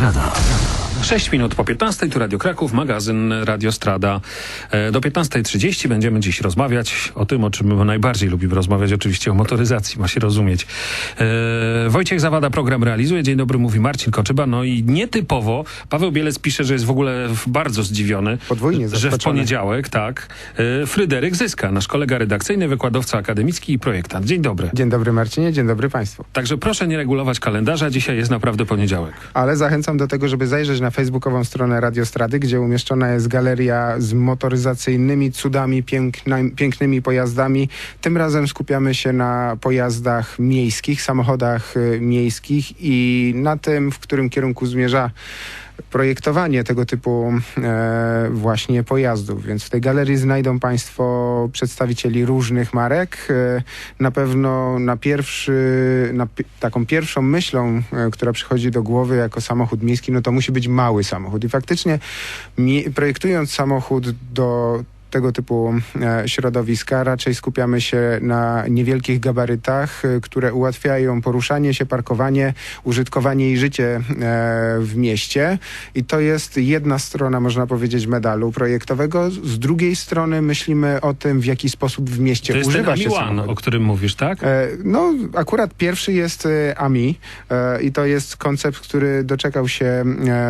Radio Strada. 6 minut po 15, tu Radio Kraków, magazyn Radio Strada. E, Do 15.30 będziemy dziś rozmawiać o tym, o czym my najbardziej lubimy rozmawiać, oczywiście o motoryzacji, ma się rozumieć. E, Wojciech Zawada program realizuje. Dzień dobry, mówi Marcin Koczyba. No i nietypowo Paweł Bielec pisze, że jest w ogóle bardzo zdziwiony, Podwójnie że w poniedziałek, tak, e, Fryderyk Zyska, nasz kolega redakcyjny, wykładowca akademicki i projektant. Dzień dobry. Dzień dobry Marcinie, dzień dobry Państwu. Także proszę nie regulować kalendarza, dzisiaj jest naprawdę poniedziałek. Ale zachęcam do tego, żeby zajrzeć na facebookową stronę Radiostrady, gdzie umieszczona jest galeria z motoryzacyjnymi cudami, piękna, pięknymi pojazdami. Tym razem skupiamy się na pojazdach miejskich, samochodach y, miejskich i na tym, w którym kierunku zmierza projektowanie tego typu e, właśnie pojazdów. Więc w tej galerii znajdą Państwo przedstawicieli różnych marek. E, na pewno na pierwszy, na taką pierwszą myślą, e, która przychodzi do głowy jako samochód miejski, no to musi być mały samochód. I faktycznie projektując samochód do tego typu e, środowiska raczej skupiamy się na niewielkich gabarytach, e, które ułatwiają poruszanie się, parkowanie, użytkowanie i życie e, w mieście. I to jest jedna strona, można powiedzieć, medalu projektowego. Z drugiej strony myślimy o tym, w jaki sposób w mieście To jest ten używa się Amiłan, samochód. o którym mówisz, tak? No, akurat pierwszy jest AMI i to jest koncept, który doczekał się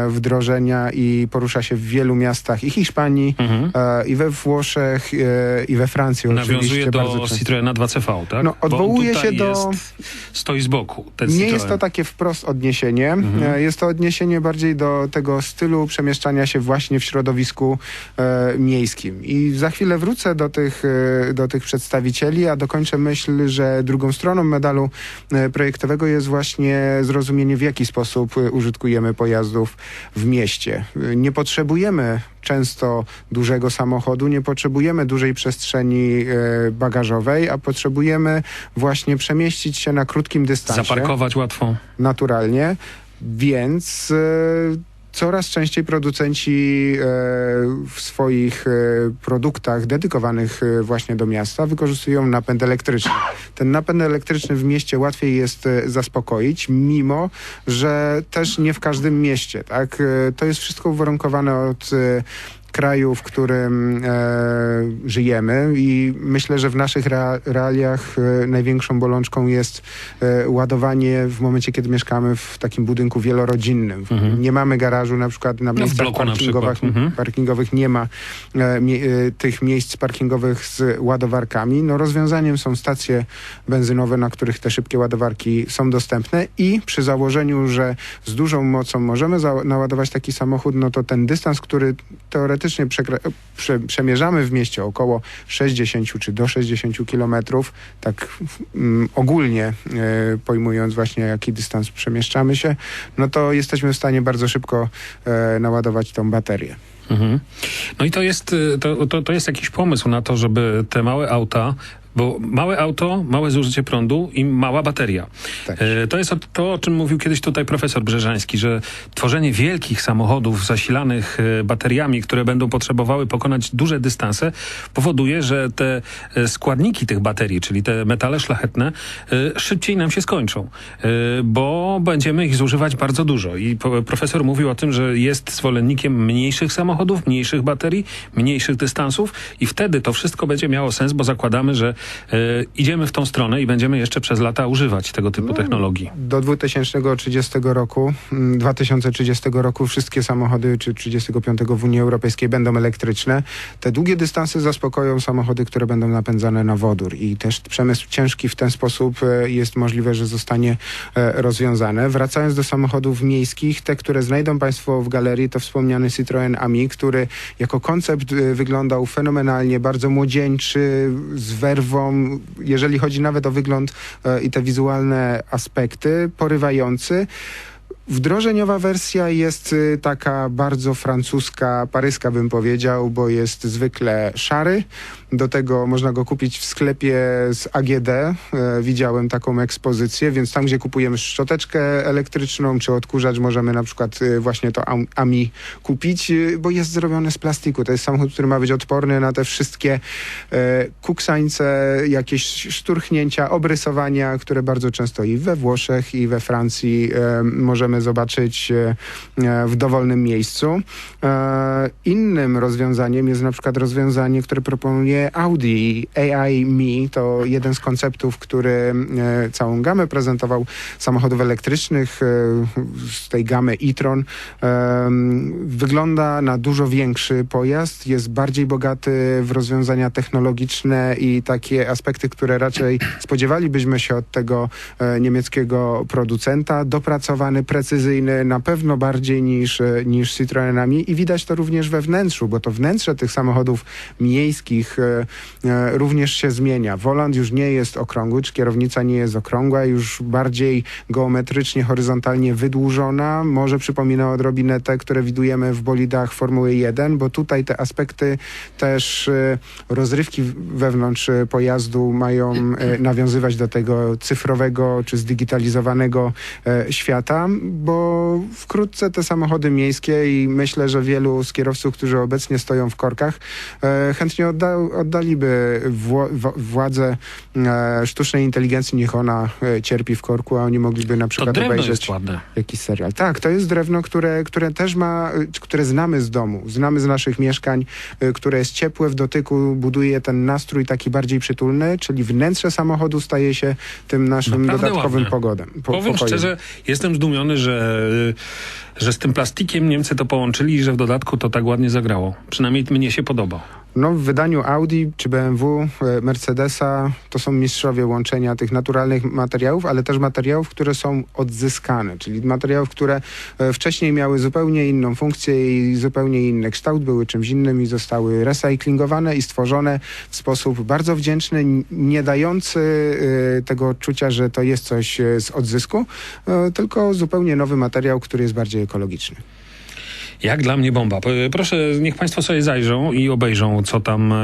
wdrożenia i porusza się w wielu miastach i Hiszpanii, Mhm. i we Włoszech, e, i we Francji Nawiązuje oczywiście. do bardzo często. Citroena 2CV, tak? No, odwołuje się do- Jest, stoi z boku ten Nie Citroen. jest to takie wprost odniesienie. Mhm. E, Jest to odniesienie bardziej do tego stylu przemieszczania się właśnie w środowisku e, miejskim. I za chwilę wrócę do tych, e, do tych przedstawicieli, a dokończę myśl, że drugą stroną medalu projektowego jest właśnie zrozumienie, w jaki sposób użytkujemy pojazdów w mieście. Nie potrzebujemy często dużego samochodu, nie potrzebujemy dużej przestrzeni e, bagażowej, a potrzebujemy właśnie przemieścić się na krótkim dystansie. Zaparkować łatwo. naturalnie, więc e, coraz częściej producenci e, w swoich e, produktach dedykowanych e, właśnie do miasta wykorzystują napęd elektryczny. Ten napęd elektryczny w mieście łatwiej jest zaspokoić, mimo że też nie w każdym mieście. Tak? To jest wszystko uwarunkowane od kraju, w którym e, żyjemy i myślę, że w naszych rea- realiach e, największą bolączką jest e, ładowanie w momencie, kiedy mieszkamy w takim budynku wielorodzinnym. Mhm. Nie mamy garażu na przykład na No, miejscach na parkingowych, przykład. Mhm. parkingowych nie ma e, mie, e, tych miejsc parkingowych z ładowarkami. No, rozwiązaniem są stacje benzynowe, na których te szybkie ładowarki są dostępne i przy założeniu, że z dużą mocą możemy naładować taki samochód, no to ten dystans, który teoretycznie przekra- prze, przemierzamy w mieście około 60 czy do 60 kilometrów, tak mm, ogólnie e, pojmując właśnie jaki dystans przemieszczamy się, no to jesteśmy w stanie bardzo szybko e, naładować tą baterię. Mhm. No i to jest, y, to, to, to jest jakiś pomysł na to, żeby te małe auta bo małe auto, małe zużycie prądu i mała bateria. Tak. E, To jest to, o czym mówił kiedyś tutaj profesor Brzeżański, że tworzenie wielkich samochodów zasilanych e, bateriami, które będą potrzebowały pokonać duże dystanse, powoduje, że te e, składniki tych baterii, czyli te metale szlachetne, szybciej nam się skończą, bo będziemy ich zużywać bardzo dużo. I profesor mówił o tym, że jest zwolennikiem mniejszych samochodów, mniejszych baterii, mniejszych dystansów i wtedy to wszystko będzie miało sens, bo zakładamy, że idziemy w tą stronę i będziemy jeszcze przez lata używać tego typu technologii. Do 2030 roku, mm, 2030 roku wszystkie samochody, czy 35 w Unii Europejskiej będą elektryczne. Te długie dystanse zaspokoją samochody, które będą napędzane na wodór i też przemysł ciężki w ten sposób e, jest możliwe, że zostanie e, rozwiązane. Wracając do samochodów miejskich, te, które znajdą Państwo w galerii, to wspomniany Citroen Ami, który jako koncept e, wyglądał fenomenalnie, bardzo młodzieńczy, z jeżeli chodzi nawet o wygląd e, i te wizualne aspekty, porywający. Wdrożeniowa wersja jest y, taka bardzo francuska, paryska bym powiedział, bo jest zwykle szary. Do tego można go kupić w sklepie z AGD. E, widziałem taką ekspozycję, więc tam, gdzie kupujemy szczoteczkę elektryczną czy odkurzacz, możemy na przykład y, właśnie to Am- AMI kupić, y, bo jest zrobiony z plastiku. To jest samochód, który ma być odporny na te wszystkie e, kuksańce, jakieś szturchnięcia, obrysowania, które bardzo często i we Włoszech, i we Francji e, możemy zobaczyć e, e, w dowolnym miejscu. E, Innym rozwiązaniem jest na przykład rozwiązanie, które proponuje Audi. AI Me to jeden z konceptów, który całą gamę prezentował samochodów elektrycznych z tej gamy e-tron. Wygląda na dużo większy pojazd, jest bardziej bogaty w rozwiązania technologiczne i takie aspekty, które raczej spodziewalibyśmy się od tego niemieckiego producenta. Dopracowany, precyzyjny, na pewno bardziej niż, e, niż Citroenami i widać to również we wnętrzu, bo to wnętrze tych samochodów miejskich e, e, również się zmienia. Wolant już nie jest okrągły, czy kierownica nie jest okrągła, już bardziej geometrycznie, horyzontalnie wydłużona. Może przypomina odrobinę te, które widujemy w bolidach Formuły 1, bo tutaj te aspekty też rozrywki wewnątrz pojazdu mają nawiązywać do tego cyfrowego czy zdigitalizowanego świata, bo wkrótce te samochody miejskie i myślę, że wielu z kierowców, którzy obecnie stoją w korkach, e, chętnie odda, oddaliby władzę e, sztucznej inteligencji, niech ona e, cierpi w korku, a oni mogliby na To przykład drewno obejrzeć jakiś serial. Tak, to jest drewno, które, które też ma, które znamy z domu, znamy z naszych mieszkań, które jest ciepłe w dotyku, buduje ten nastrój taki bardziej przytulny, czyli wnętrze samochodu staje się tym naszym Naprawdę dodatkowym ładne. pogodem. Po, Powiem pokojem. szczerze, jestem zdumiony, że, że z tym plastikiem Niemcy to połączyli i że w dodatku to tak ładnie zagrało. Przynajmniej mnie się podoba. No, w wydaniu Audi czy BMW, e, Mercedesa to są mistrzowie łączenia tych naturalnych materiałów, ale też materiałów, które są odzyskane, czyli materiałów, które e, wcześniej miały zupełnie inną funkcję i zupełnie inny kształt, były czymś innym i zostały recyklingowane i stworzone w sposób bardzo wdzięczny, nie dający e, tego odczucia, że to jest coś z odzysku, tylko zupełnie nowy materiał, który jest bardziej ekologiczny. Jak dla mnie bomba. Proszę, niech Państwo sobie zajrzą i obejrzą, co tam, e,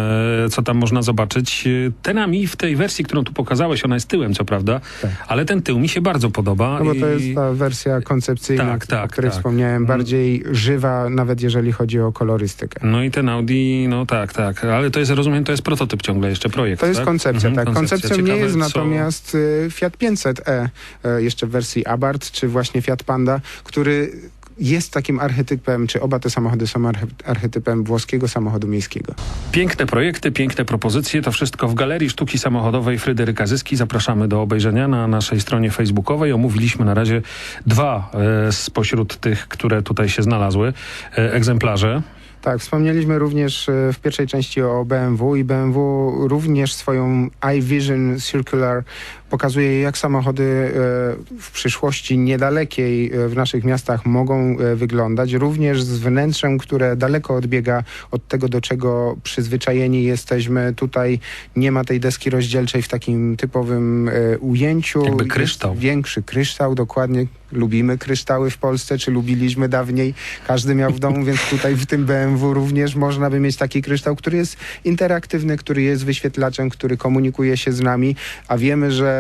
co tam można zobaczyć. E, Tenami w tej wersji, którą tu pokazałeś, ona jest tyłem, co prawda, Tak. ale ten tył mi się bardzo podoba. No bo to jest ta wersja koncepcyjna, Tak, o tak, której tak. wspomniałem, bardziej żywa, nawet jeżeli chodzi o kolorystykę. No i ten Audi, no tak, tak, ale to jest, rozumiem, to jest prototyp ciągle, jeszcze projekt, To jest tak? koncepcja, Mhm, tak. Koncepcją nie jest natomiast y, Fiat 500e, e, jeszcze w wersji Abarth, czy właśnie Fiat Panda, który jest takim archetypem, czy oba te samochody są arche- archetypem włoskiego samochodu miejskiego. Piękne projekty, piękne propozycje, to wszystko w Galerii Sztuki Samochodowej Fryderyka Zyski. Zapraszamy do obejrzenia na naszej stronie facebookowej. Omówiliśmy na razie dwa e, spośród tych, które tutaj się znalazły, e, egzemplarze. Tak, wspomnieliśmy również e, w pierwszej części o BMW i BMW również swoją iVision Circular pokazuje, jak samochody e, w przyszłości niedalekiej e, w naszych miastach mogą e, wyglądać, również z wnętrzem, które daleko odbiega od tego, do czego przyzwyczajeni jesteśmy. Tutaj nie ma tej deski rozdzielczej w takim typowym ujęciu. Jakby Jest kryształ. Większy kryształ, dokładnie. Lubimy kryształy w Polsce, czy lubiliśmy dawniej. Każdy miał w domu, więc tutaj w tym BMW również można by mieć taki kryształ, który jest interaktywny, który jest wyświetlaczem, który komunikuje się z nami, a wiemy, że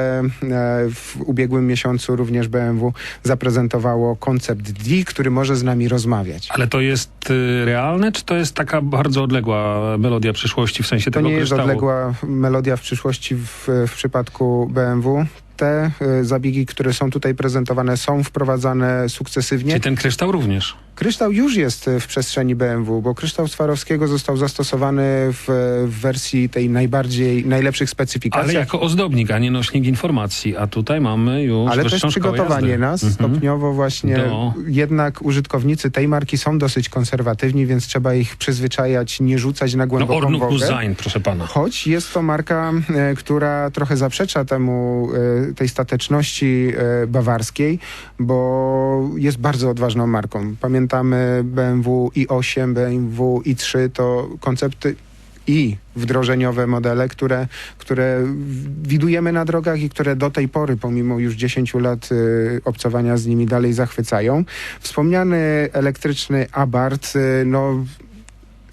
w ubiegłym miesiącu również BMW zaprezentowało koncept D, który może z nami rozmawiać. Ale to jest y, realne, czy to jest taka bardzo odległa melodia przyszłości w sensie To tego nie jest kryształu? odległa melodia w przyszłości w, w przypadku BMW. Te e, zabiegi, które są tutaj prezentowane, są wprowadzane sukcesywnie. Czyli ten kryształ również. Kryształ już jest e, w przestrzeni BMW, bo kryształ Swarowskiego został zastosowany w, w wersji tej najbardziej, najlepszych specyfikacji. Ale jako ozdobnik, a nie nośnik informacji. A tutaj mamy już Ale też przygotowanie jazdy. nas Mhm. stopniowo właśnie. Do- Jednak użytkownicy tej marki są dosyć konserwatywni, więc trzeba ich przyzwyczajać, nie rzucać na No głęboką Ornuk wodę. Design, proszę pana. Choć jest to marka, e, która trochę zaprzecza temu, tej stateczności e, bawarskiej, bo jest bardzo odważną marką. Pamiętamy BMW i8, BMW i3 to koncepty i wdrożeniowe modele, które, które widujemy na drogach i które do tej pory, pomimo już 10 lat y, obcowania z nimi, dalej zachwycają. Wspomniany elektryczny Abarth, y, no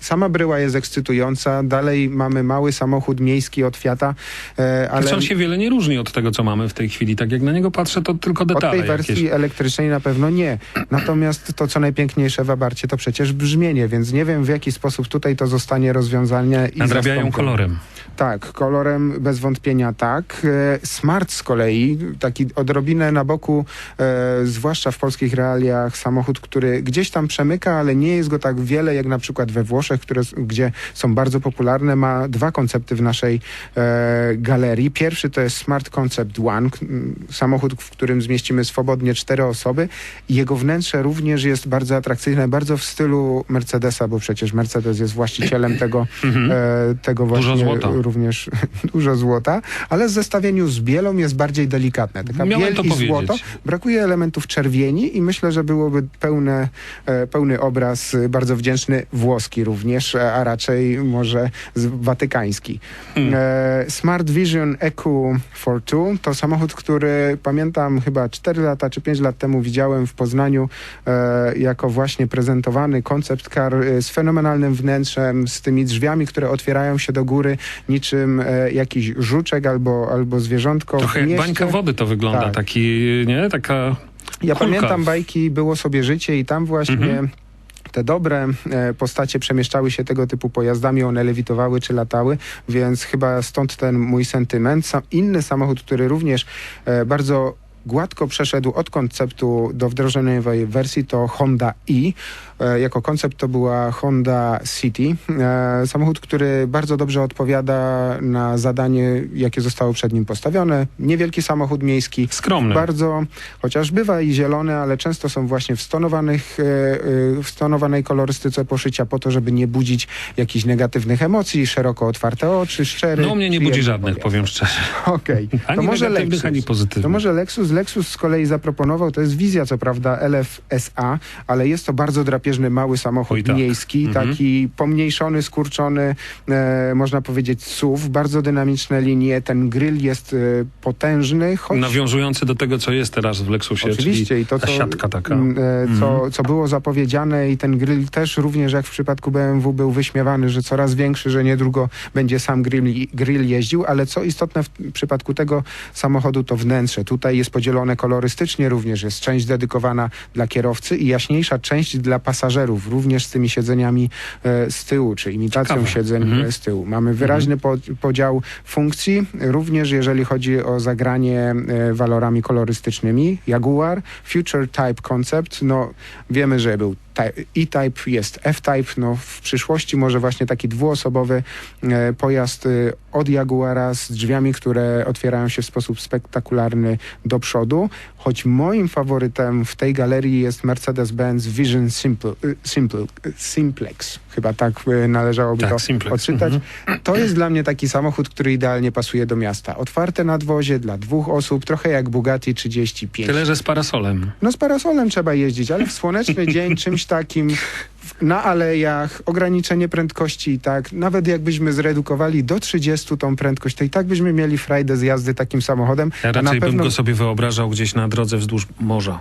sama bryła jest ekscytująca, dalej mamy mały samochód miejski od Fiata, e, ale... On się wiele nie różni od tego, co mamy w tej chwili. Tak jak na niego patrzę, to tylko Od detale tej wersji jakieś. elektrycznej na pewno nie. Natomiast to, co najpiękniejsze w Abarcie, to przecież brzmienie, więc nie wiem, w jaki sposób tutaj to zostanie rozwiązane i Nadrabiają zastąpione. kolorem. Tak, kolorem bez wątpienia tak. E, Smart z kolei, taki odrobinę na boku, e, zwłaszcza w polskich realiach, samochód, który gdzieś tam przemyka, ale nie jest go tak wiele jak na przykład we Włoszech, które, s- gdzie są bardzo popularne. Ma dwa koncepty w naszej e, galerii. Pierwszy to jest Smart Concept One, samochód, w którym zmieścimy swobodnie cztery osoby. Jego wnętrze również jest bardzo atrakcyjne, bardzo w stylu Mercedesa, bo przecież Mercedes jest właścicielem tego, e, tego Mhm. Dużo właśnie złota. również dużo złota, ale w zestawieniu z bielą jest bardziej delikatne. Taka Miałem biel to i powiedzieć. złoto. Brakuje elementów czerwieni i myślę, że byłoby pełne, e, pełny obraz, e, bardzo wdzięczny, włoski również, e, a raczej może watykański. Hmm. E, Smart Vision EQ Fortu to samochód, który pamiętam chyba 4 lata czy 5 lat temu widziałem w Poznaniu e, jako właśnie prezentowany koncept car z fenomenalnym wnętrzem, z tymi drzwiami, które otwierają się do góry, niczym jakiś żuczek albo, albo zwierzątko. Trochę jak bańka wody to wygląda. Tak. Taki, nie? Taka Ja kulka. pamiętam bajki Było sobie życie i tam właśnie Mhm. Te dobre e, postacie przemieszczały się tego typu pojazdami, one lewitowały czy latały, więc chyba stąd ten mój sentyment. Inny samochód, który również e, bardzo gładko przeszedł od konceptu do wdrożeniowej wersji to Honda i. E, jako koncept to była Honda City. E, samochód, który bardzo dobrze odpowiada na zadanie, jakie zostało przed nim postawione. Niewielki samochód miejski, skromny. bardzo, chociaż bywa i zielone, ale często są właśnie w, stonowanych, e, e, w stonowanej kolorystyce poszycia po to, żeby nie budzić jakichś negatywnych emocji, szeroko otwarte oczy, szczery. No u mnie nie budzi żadnych, powiem szczerze. Okej, Ani to może negatywnych, Lexus. ani pozytywnych. To może Lexus. Lexus z kolei zaproponował, to jest wizja co prawda LF SA, ale jest to bardzo drapieżny mały samochód tak. miejski, Mhm. taki pomniejszony, skurczony, e, można powiedzieć SUV, bardzo dynamiczne linie, ten grill jest e, potężny, choć Nawiązujący do tego, co jest teraz w Lexusie, Oczywiście i to, ta co, siatka taka. e, co, Mhm. co było zapowiedziane i ten grill też również jak w przypadku BMW był wyśmiewany, że coraz większy, że niedługo będzie sam grill, grill jeździł, ale co istotne w przypadku tego samochodu to wnętrze. Tutaj jest podzielone kolorystycznie również, jest część dedykowana dla kierowcy i jaśniejsza część dla pasażerów, również z tymi siedzeniami e, z tyłu, czy imitacją Ciekawe. siedzeń Mhm. e, z tyłu. Mamy wyraźny po, podział funkcji, również jeżeli chodzi o zagranie e, walorami kolorystycznymi. Jaguar, Future Type Concept, no wiemy, że był E-Type, jest F-Type, no w przyszłości może właśnie taki dwuosobowy e, pojazd e, od Jaguara z drzwiami, które otwierają się w sposób spektakularny do przodu, choć moim faworytem w tej galerii jest Mercedes-Benz Vision Simple, e, Simple, Simplex, chyba tak e, należałoby Tak, to Simplex. odczytać. Mhm. To jest dla mnie taki samochód, który idealnie pasuje do miasta. Otwarte nadwozie dla dwóch osób, trochę jak Bugatti 35. Tyle, że z parasolem. No z parasolem trzeba jeździć, ale w słoneczny dzień czymś takim na alejach, ograniczenie prędkości i tak, nawet jakbyśmy zredukowali do 30 tą prędkość, to i tak byśmy mieli frajdę z jazdy takim samochodem. Ja a na raczej bym pewno, go sobie wyobrażał gdzieś na drodze wzdłuż morza.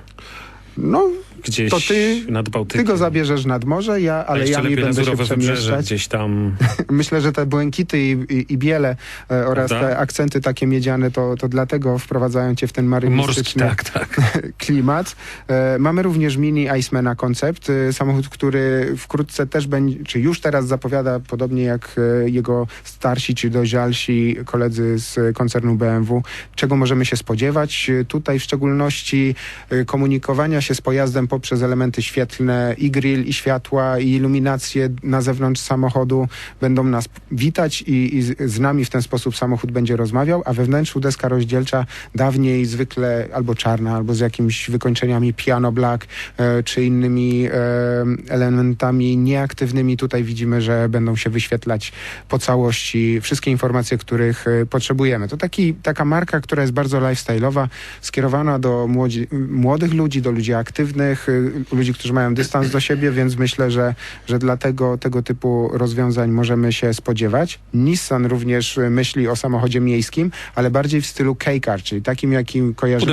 no, Gdzieś To ty- nad ty Bałtykiem. go zabierzesz nad morze, ja ale ja mi będę się przemieszczać. gdzieś tam. Myślę, że te błękity i, i, i biele e, oraz Prawda? te akcenty takie miedziane, to, to dlatego wprowadzają cię w ten Morski, marynistyczny tak, tak. klimat. E, mamy również mini Icemana koncept, e, samochód, który wkrótce też będzie, czy już teraz zapowiada, podobnie jak e, jego starsi czy dojrzalsi koledzy z koncernu BMW, czego możemy się spodziewać. E, Tutaj w szczególności e, komunikowania się z pojazdem poprzez elementy świetlne i grill, i światła, i iluminacje na zewnątrz samochodu będą nas witać i, i z, z nami w ten sposób samochód będzie rozmawiał, a we wnętrzu deska rozdzielcza dawniej zwykle albo czarna, albo z jakimiś wykończeniami piano black, e, czy innymi e, elementami nieaktywnymi. Tutaj widzimy, że będą się wyświetlać po całości wszystkie informacje, których e, potrzebujemy. To taki, taka marka, która jest bardzo lifestyle'owa, skierowana do młodzi, młodych ludzi, do ludzi aktywnych, tych y, ludzi, którzy mają dystans do siebie, więc myślę, że, że dlatego tego typu rozwiązań możemy się spodziewać. Nissan również y, myśli o samochodzie miejskim, ale bardziej w stylu K-Car, czyli takim, jakim kojarzymy.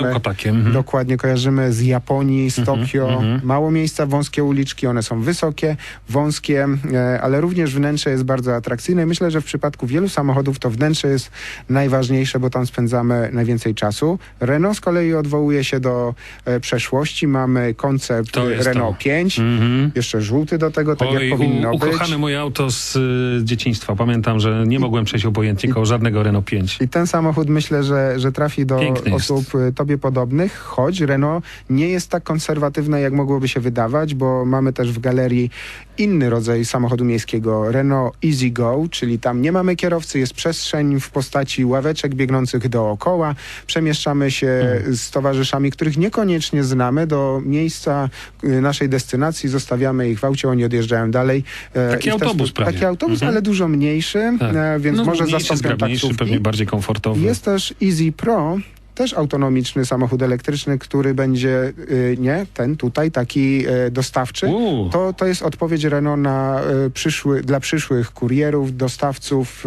Mhm. Dokładnie kojarzymy z Japonii, z Mhm, Tokio. mhm. Mało miejsca, wąskie uliczki, one są wysokie, wąskie, e, ale również wnętrze jest bardzo atrakcyjne. Myślę, że w przypadku wielu samochodów to wnętrze jest najważniejsze, bo tam spędzamy najwięcej czasu. Renault z kolei odwołuje się do e, przeszłości. Mamy koncept To jest Renault to. 5, Mhm. jeszcze żółty do tego, tak Oj, jak powinno u, być. ukochane moje auto z y, dzieciństwa. Pamiętam, że nie mogłem przejść obojętnie koło żadnego Renault 5. I ten samochód myślę, że, że trafi do Piękny jest. osób y, tobie podobnych, choć Renault nie jest tak konserwatywne, jak mogłoby się wydawać, bo mamy też w galerii inny rodzaj samochodu miejskiego, Renault Easy Go, czyli tam nie mamy kierowcy, jest przestrzeń w postaci ławeczek biegnących dookoła, przemieszczamy się Mhm. z towarzyszami, których niekoniecznie znamy, do miejsca y, naszej destynacji, zostawiamy ich w aucie, oni odjeżdżają dalej. e, Taki autobus prawie. Taki autobus, Mhm. ale dużo mniejszy, Tak. e, więc no, może zastąpią taksówki. pewnie bardziej komfortowy. Jest też Easy Pro, też autonomiczny samochód elektryczny, który będzie, y, nie, ten tutaj, taki y, dostawczy. To, to jest odpowiedź Renault na, przyszły, dla przyszłych kurierów, dostawców,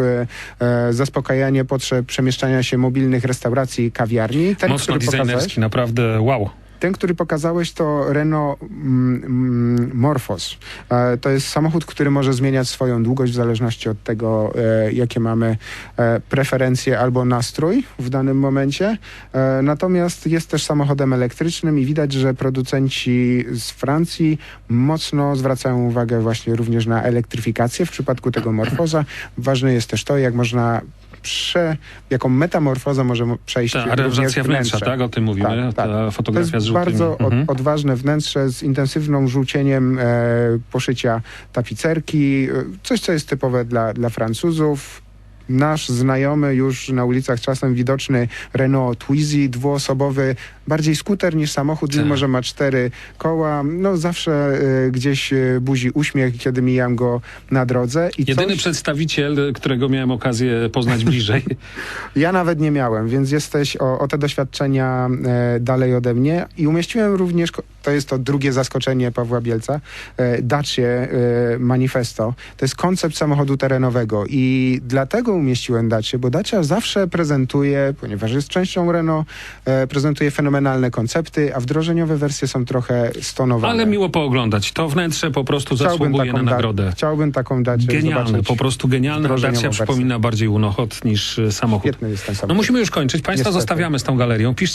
zaspokajanie potrzeb przemieszczania się mobilnych restauracji kawiarni. Ten, mocno który designerski, naprawdę wow. Ten, który pokazałeś, to Renault mm, mm, Morphos. E, To jest samochód, który może zmieniać swoją długość w zależności od tego, e, jakie mamy e, preferencje albo nastrój w danym momencie. Natomiast jest też samochodem elektrycznym i widać, że producenci z Francji mocno zwracają uwagę właśnie również na elektryfikację w przypadku tego Morfoza. Ważne jest też to, jak można prze, jaką metamorfozę może mo- przejść Ta aranżacja wnętrza, tak? O tym mówimy. Tak, tak. Ta To fotografia jest z żółtymi. bardzo od, Mhm. odważne wnętrze z intensywną żółcieniem e, poszycia tapicerki, e, coś co jest typowe dla, dla Francuzów. Nasz znajomy już na ulicach czasem widoczny Renault Twizy, dwuosobowy, bardziej skuter niż samochód, Tak. mimo że ma cztery koła. No zawsze e, gdzieś e, buzi uśmiech, kiedy mijam go na drodze. I Jedyny coś, przedstawiciel, którego miałem okazję poznać bliżej. Ja nawet nie miałem, więc jesteś o, o te doświadczenia e, dalej ode mnie. I umieściłem również, to jest to drugie zaskoczenie Pawła Bielca, e, Dacie Manifesto. To jest koncept samochodu terenowego i dlatego umieściłem Dacie, bo Dacia zawsze prezentuje, ponieważ jest częścią Renault, e, prezentuje fenomenalne koncepty, a wdrożeniowe wersje są trochę stonowane. Ale miło pooglądać. To wnętrze po prostu zasługuje na da- nagrodę. chciałbym taką Dacie Genialne, po prostu genialne. wdrożeniową Dacia przypomina bardziej unochod niż e, samochód. Świetny jest ten samochód. No musimy już kończyć. Państwa Niestety. zostawiamy z tą galerią. Pisz